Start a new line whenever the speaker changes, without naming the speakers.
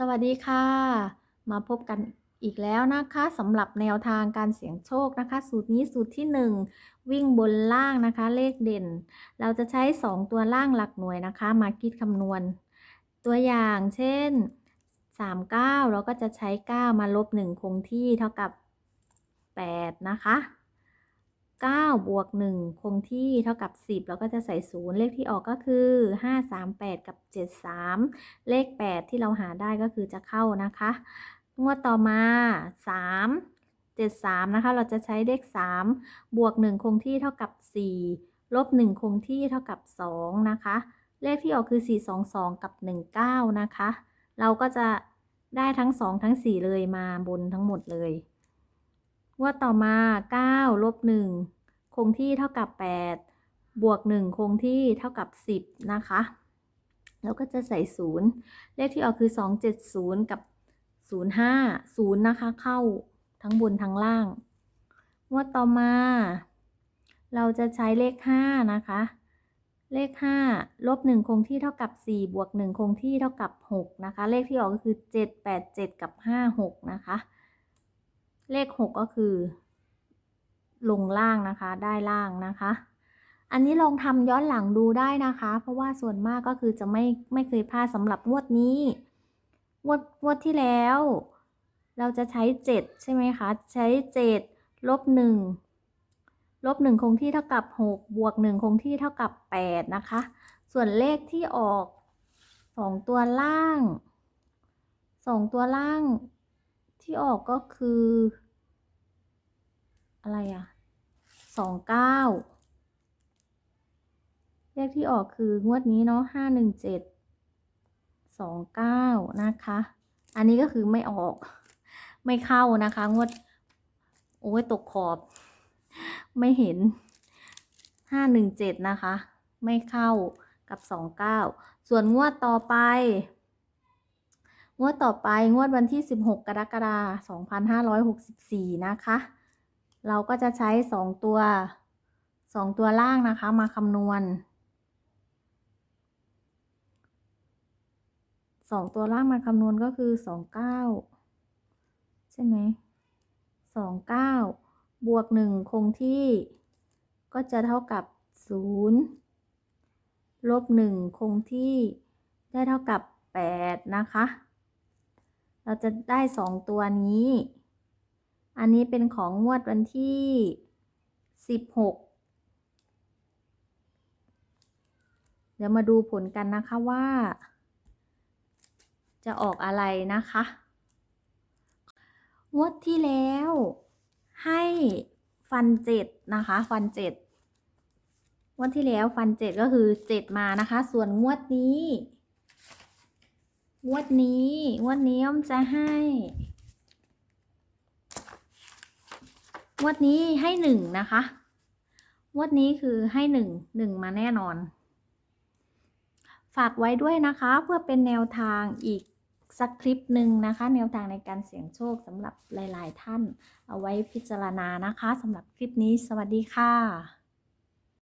สวัสดีค่ะ มาพบกันอีกแล้วนะคะสำหรับแนวทางการเสี่ยงโชคนะคะ สูตรนี้สูตรที่ 1 วิ่งบนล่างนะคะ เลขเด่น เราจะใช้ 2 ตัวล่างหลักหน่วยนะคะ มาคิดคำนวณ ตัวอย่างเช่น 39 เราก็จะใช้ 9 มาลบ 1 คงที่เท่ากับ 8 นะคะ 9 บวก 1 คงที่เท่ากับ 10 เราก็จะใส่ 0 เลขที่ออกก็คือ 5 3 8 กับ 73 เลข 8 ที่เราหาได้ก็คือจะเข้านะคะ งวดต่อมา 3 73 นะคะ เราจะใช้เลข 3 บวก 1 คงที่เท่ากับ 4 ลบ 1 คงที่เท่ากับ 2 นะคะ เลขที่ออกคือ 422 กับ 19 นะคะ เราก็จะได้ทั้ง 2 ทั้ง 4 เลยมาบนทั้งหมดเลย งวดต่อมา9ลบ1คงที่เท่ากับ 8 บวก 1 คงที่เท่ากับ 10 นะคะ แล้วก็จะใส่ 0 เลขที่ออกคือ 270 กับ 05 0 นะคะ เข้าทั้งบนทั้งล่าง งวดต่อมา เราจะใช้เลข 5 นะคะ เลข 5 ลบ 1 คงที่เท่ากับ 4 บวก 1 คงที่เท่ากับ 6 นะคะ เลขที่ออกก็คือ 7 8 7 กับ 5 6 นะคะ เลข 6 ก็คือ ลงล่างนะคะ ได้ล่างนะคะ อันนี้ลองทำย้อนหลังดูได้นะคะ เพราะว่าส่วนมากก็คือจะไม่ไม่เคยพลาดสำหรับงวดนี้งวดงวดที่แล้ว เราจะใช้ 7 ใช่ไหมคะ ใช้ 7 ลบ 1 ลบ 1 คงที่เท่ากับ 6 บวก 1 คงที่เท่ากับ 8 นะคะ ส่วนเลขที่ออก 2 ตัวล่าง 2 ตัวล่าง ที่ออกก็คือ อะไรอะสองเก้าเลขที่ออกคืองวดนี้เนาะห้าหนึ่งเจ็ดสองเก้านะคะ อันนี้ก็คือไม่ออก ไม่เข้านะคะ งวด โอ้ยตกขอบ ไม่เห็นห้าหนึ่งเจ็ดนะคะ ไม่เข้ากับสองเก้าส่วนงวดต่อไป งวดต่อไปงวดวันที่ 16 กรกฎาคม2564 นะคะ เราก็จะใช้ 2 ตัว 2 ตัวล่างนะคะ มาคำนวณ 2 ตัวล่างมาคำนวณก็คือ 29 ใช่ไหม 29 บวก 1 คงที่ ก็จะเท่ากับ 0 ลบ 1 คงที่ได้เท่ากับ 8 นะคะ เราจะได้2ตัวนี้ อันนี้เป็นของงวดวันที่16เดี๋ยวมาดูผลกันนะคะว่า จะออกอะไรนะคะ งวดที่แล้วให้ฟันเจ็ดนะคะ ฟันเจ็ดงวดที่แล้วฟันเจ็ดก็คือเจ็ดมานะคะ ส่วนงวดนี้ วดนี้วดนี้อ้อมจะให้วดนี้ให้หนึ่งนะคะงวดนี้คือให้หนึ่งหนึ่งมาแน่นอน ฝากไว้ด้วยนะคะเพื่อเป็นแนวทางอีกสักคลิปหนึ่งนะคะ แนวทางในการเสี่ยงโชคสำหรับหลาย ๆ ท่าน เอาไว้พิจารณานะคะสำหรับคลิปนี้สวัสดีค่ะ